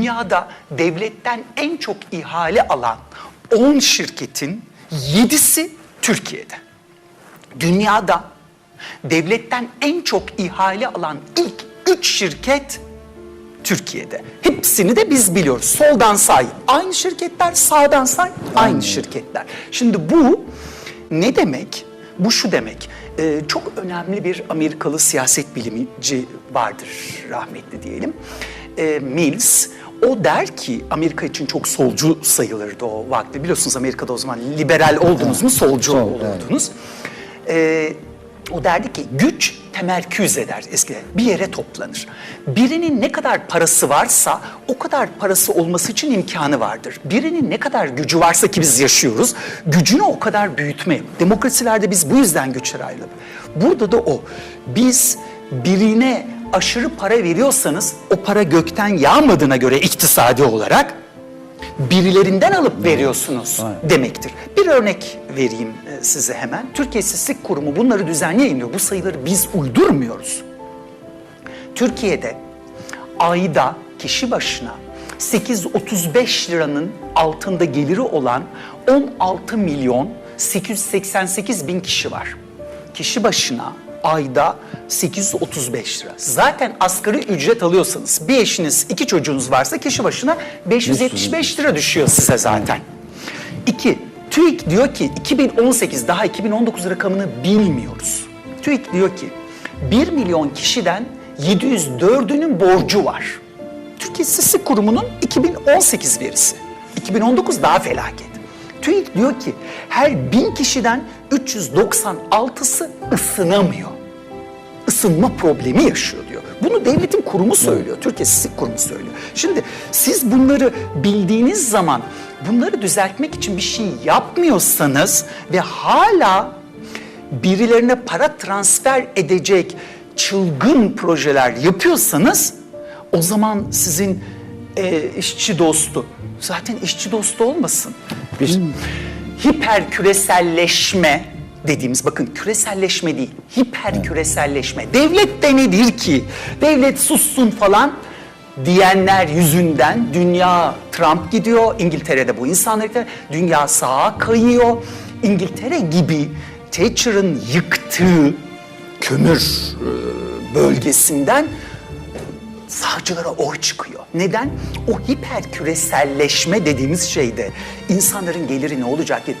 Dünyada devletten en çok ihale alan 10 şirketin 7'si Türkiye'de. Dünyada devletten en çok ihale alan ilk 3 şirket Türkiye'de. Hepsini de biz biliyoruz. Soldan say aynı şirketler, sağdan say aynı şirketler. Şimdi bu ne demek? Bu şu demek. Ee, çok önemli bir Amerikalı siyaset bilimci vardır rahmetli diyelim. Ee, Mills. O der ki Amerika için çok solcu sayılırdı o vakti. Biliyorsunuz Amerika'da o zaman liberal oldunuz mu solcu Sol, oldunuz. Ee, o derdi ki güç temerküz eder eskiden. Bir yere toplanır. Birinin ne kadar parası varsa o kadar parası olması için imkanı vardır. Birinin ne kadar gücü varsa ki biz yaşıyoruz, gücünü o kadar büyütme. Demokrasilerde biz bu yüzden güçler ayrılır. Burada da o. Biz birine aşırı para veriyorsanız o para gökten yağmadığına göre iktisadi olarak birilerinden alıp veriyorsunuz demektir. Bir örnek vereyim e, size hemen. Türkiye İstatistik Kurumu bunları düzenli yayınlıyor. Bu sayıları biz uydurmuyoruz. Türkiye'de ayda kişi başına 835 liranın altında geliri olan 16 milyon 888 bin kişi var. Kişi başına ayda 835 lira. Zaten asgari ücret alıyorsanız bir eşiniz iki çocuğunuz varsa kişi başına 575 lira düşüyor size zaten. İki, TÜİK diyor ki 2018 daha 2019 rakamını bilmiyoruz. TÜİK diyor ki 1 milyon kişiden 704'ünün borcu var. Türkiye İstatistik Kurumu'nun 2018 verisi. 2019 daha felaket. TÜİK diyor ki her bin kişiden 396'sı ısınamıyor. Isınma problemi yaşıyor diyor. Bunu devletin kurumu söylüyor. Türkiye İstatistik Kurumu söylüyor. Şimdi siz bunları bildiğiniz zaman bunları düzeltmek için bir şey yapmıyorsanız ve hala birilerine para transfer edecek çılgın projeler yapıyorsanız o zaman sizin e, işçi dostu zaten işçi dostu olmasın. Bir hiper küreselleşme dediğimiz bakın küreselleşme değil hiper küreselleşme. Devlet de nedir ki? Devlet sussun falan diyenler yüzünden dünya Trump gidiyor. İngiltere'de bu insanlar dünya sağa kayıyor. İngiltere gibi Thatcher'ın yıktığı kömür e, bölgesinden sağcılara oy çıkıyor. Neden? O hiper küreselleşme dediğimiz şeyde insanların geliri ne olacak ki?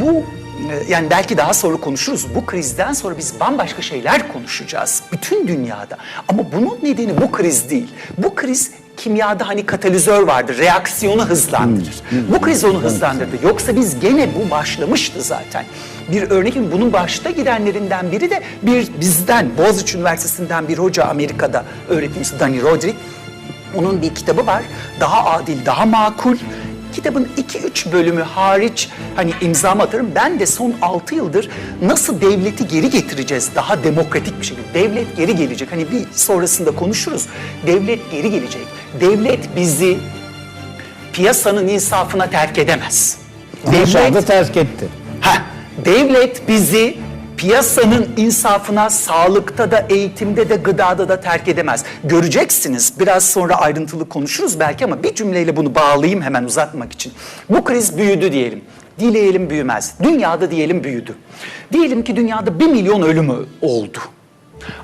Bu e, yani belki daha sonra konuşuruz. Bu krizden sonra biz bambaşka şeyler konuşacağız. Bütün dünyada. Ama bunun nedeni bu kriz değil. Bu kriz kimyada hani katalizör vardır. Reaksiyonu hızlandırır. Bu kriz onu hızlandırdı. Yoksa biz gene bu başlamıştı zaten. Bir örneğin bunun başta gidenlerinden biri de bir bizden Boğaziçi Üniversitesi'nden bir hoca Amerika'da öğretimcisi Danny Roderick. Onun bir kitabı var. Daha adil, daha makul. Kitabın 2-3 bölümü hariç hani imzamı atarım. Ben de son 6 yıldır nasıl devleti geri getireceğiz daha demokratik bir şekilde. Devlet geri gelecek. Hani bir sonrasında konuşuruz. Devlet geri gelecek. Devlet bizi piyasanın insafına terk edemez. Ama şu anda terk etti. Ha, devlet bizi piyasanın insafına sağlıkta da eğitimde de gıdada da terk edemez. Göreceksiniz biraz sonra ayrıntılı konuşuruz belki ama bir cümleyle bunu bağlayayım hemen uzatmak için. Bu kriz büyüdü diyelim. Dileyelim büyümez. Dünyada diyelim büyüdü. Diyelim ki dünyada bir milyon ölümü oldu.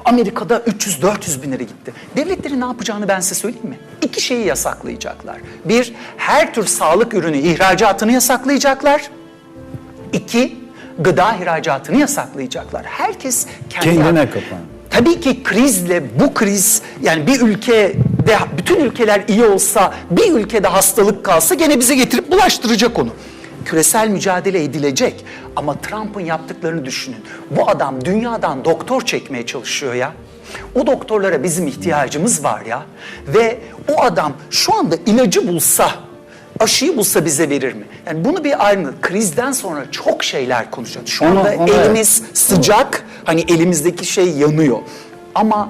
Amerika'da 300-400 bin lira gitti. Devletlerin ne yapacağını ben size söyleyeyim mi? İki şeyi yasaklayacaklar. Bir, her tür sağlık ürünü ihracatını yasaklayacaklar. İki, gıda ihracatını yasaklayacaklar. Herkes kendi... Kendine kapan. Tabii ki krizle bu kriz yani bir ülkede bütün ülkeler iyi olsa bir ülkede hastalık kalsa gene bize getirip bulaştıracak onu. Küresel mücadele edilecek ama Trump'ın yaptıklarını düşünün. Bu adam dünyadan doktor çekmeye çalışıyor ya. O doktorlara bizim ihtiyacımız var ya. Ve o adam şu anda ilacı bulsa aşıyı bulsa bize verir mi? Yani bunu bir ayrı krizden sonra çok şeyler konuşacağız. Şu anda onu- elimiz sıcak, hani elimizdeki şey yanıyor. Ama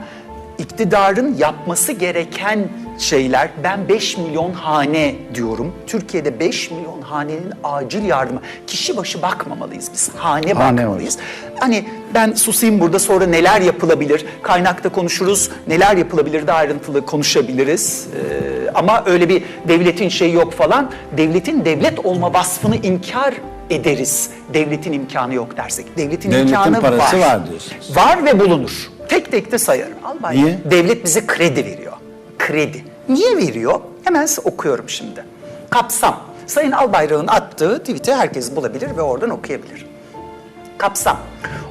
iktidarın yapması gereken şeyler. Ben 5 milyon hane diyorum. Türkiye'de 5 milyon hanenin acil yardımı. Kişi başı bakmamalıyız biz. Hane, Hane bakmalıyız. Hani ben susayım burada sonra neler yapılabilir? Kaynakta konuşuruz. Neler yapılabilir de ayrıntılı konuşabiliriz. Ee, ama öyle bir devletin şeyi yok falan. Devletin devlet olma vasfını inkar ederiz. Devletin imkanı yok dersek. Devletin, Devletin imkanı parası var. var diyorsunuz. Var ve bulunur. Tek tek de sayarım. Albay, Niye? Devlet bize kredi veriyor. Kredi. Niye veriyor? Hemen okuyorum şimdi. Kapsam. Sayın Albayrak'ın attığı tweet'i herkes bulabilir ve oradan okuyabilir. Kapsam.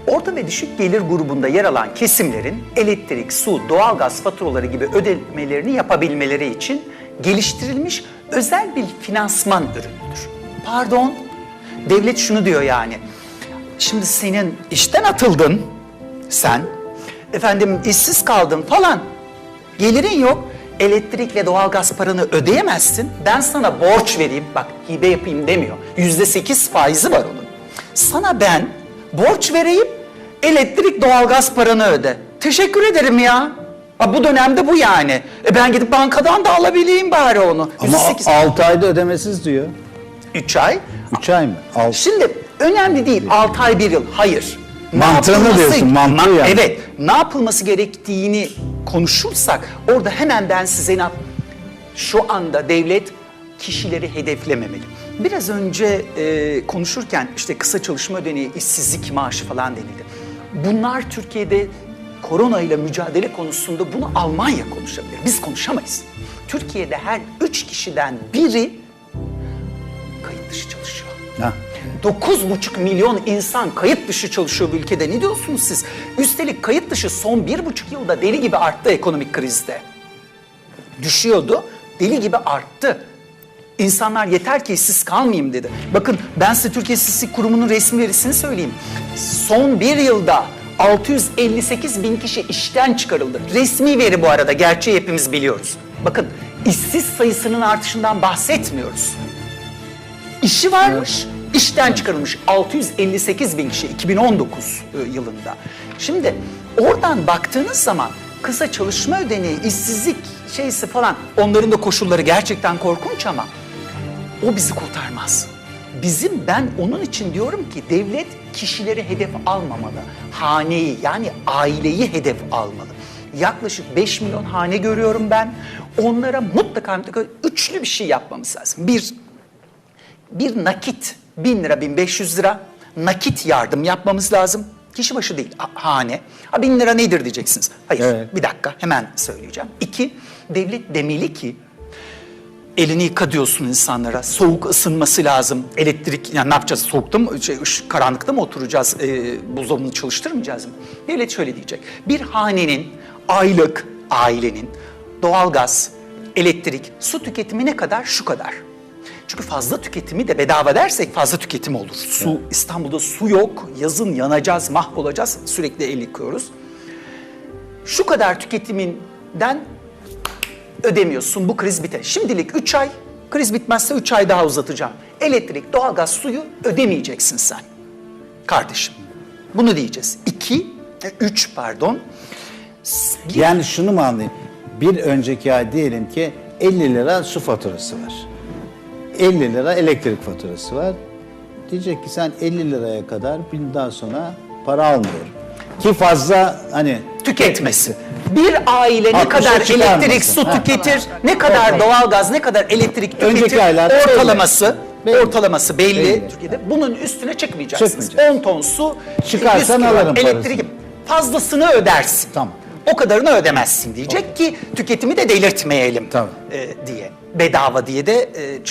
Orta ve düşük gelir grubunda yer alan kesimlerin elektrik, su, doğalgaz faturaları gibi ödemelerini yapabilmeleri için geliştirilmiş özel bir finansman ürünüdür. Pardon, devlet şunu diyor yani. Şimdi senin işten atıldın sen, efendim işsiz kaldın falan, gelirin yok, elektrik ve doğalgaz paranı ödeyemezsin. Ben sana borç vereyim, bak hibe yapayım demiyor. Yüzde sekiz faizi var onun. Sana ben borç vereyim, elektrik doğalgaz paranı öde. Teşekkür ederim ya. Ha, bu dönemde bu yani. E ben gidip bankadan da alabileyim bari onu. Ama %8. 6 ayda ödemesiz diyor. Üç ay. 3 ay mı? 6. Şimdi önemli değil 6 ay bir yıl. Hayır. Mantığını diyorsun, mantığı yani. Evet. Ne yapılması gerektiğini konuşursak orada hemen ben size ne yap- şu anda devlet kişileri hedeflememeli. Biraz önce e, konuşurken işte kısa çalışma ödeneği, işsizlik maaşı falan denildi. Bunlar Türkiye'de korona ile mücadele konusunda bunu Almanya konuşabilir. Biz konuşamayız. Türkiye'de her üç kişiden biri kayıt dışı çalışıyor. Ha. 9,5 milyon insan kayıt dışı çalışıyor bu ülkede. Ne diyorsunuz siz? Üstelik kayıt dışı son bir buçuk yılda deli gibi arttı ekonomik krizde. Düşüyordu, deli gibi arttı. İnsanlar yeter ki işsiz kalmayayım dedi. Bakın ben size Türkiye İstatistik Kurumu'nun resmi verisini söyleyeyim. Son bir yılda 658 bin kişi işten çıkarıldı. Resmi veri bu arada, gerçeği hepimiz biliyoruz. Bakın işsiz sayısının artışından bahsetmiyoruz. İşi varmış, işten çıkarılmış 658 bin kişi 2019 yılında. Şimdi oradan baktığınız zaman kısa çalışma ödeneği, işsizlik şeysi falan onların da koşulları gerçekten korkunç ama o bizi kurtarmaz. Bizim ben onun için diyorum ki devlet kişileri hedef almamalı. Haneyi yani aileyi hedef almalı. Yaklaşık 5 milyon hane görüyorum ben. Onlara mutlaka mutlaka üçlü bir şey yapmamız lazım. Bir, bir nakit 1000 lira 1500 lira nakit yardım yapmamız lazım. Kişi başı değil ha- hane. Ha 1000 lira nedir diyeceksiniz. Hayır Evet. bir dakika hemen söyleyeceğim. İki devlet demeli ki elini yıka diyorsun insanlara. Soğuk ısınması lazım. Elektrik yani ne yapacağız? Soğukta mı, şey, karanlıkta mı oturacağız? E, buzdolabını çalıştırmayacağız mı? Devlet şöyle diyecek. Bir hanenin aylık ailenin doğalgaz, elektrik, su tüketimi ne kadar? Şu kadar. Çünkü fazla tüketimi de bedava dersek fazla tüketim olur. Su İstanbul'da su yok. Yazın yanacağız, mahvolacağız. Sürekli el yıkıyoruz. Şu kadar tüketiminden ödemiyorsun. Bu kriz biter. Şimdilik 3 ay, kriz bitmezse 3 ay daha uzatacağım. Elektrik, doğalgaz, suyu ödemeyeceksin sen. Kardeşim. Bunu diyeceğiz. 2, 3 pardon. Bir- Yani şunu mu anlayayım? Bir önceki ay diyelim ki 50 lira su faturası var. 50 lira elektrik faturası var. Diyecek ki sen 50 liraya kadar bundan sonra para almıyorum. Ki fazla hani tüketmesi. Bir aile ne 60'a kadar çıkarmasın. elektrik, su Ha. tüketir, ne kadar doğalgaz, ne kadar elektrik tüketir, Önceki aylar ortalaması, belli. ortalaması belli, Belli. Türkiye'de. Bunun üstüne çıkmayacaksınız. Çıkmayacak. 10 ton su, Çıkarsan 100 kilo alırım elektrik. parasını. Fazlasını ödersin. Tamam. O kadarını ödemezsin diyecek ki tüketimi de delirtmeyelim Tabii. e, diye. Bedava diye de e,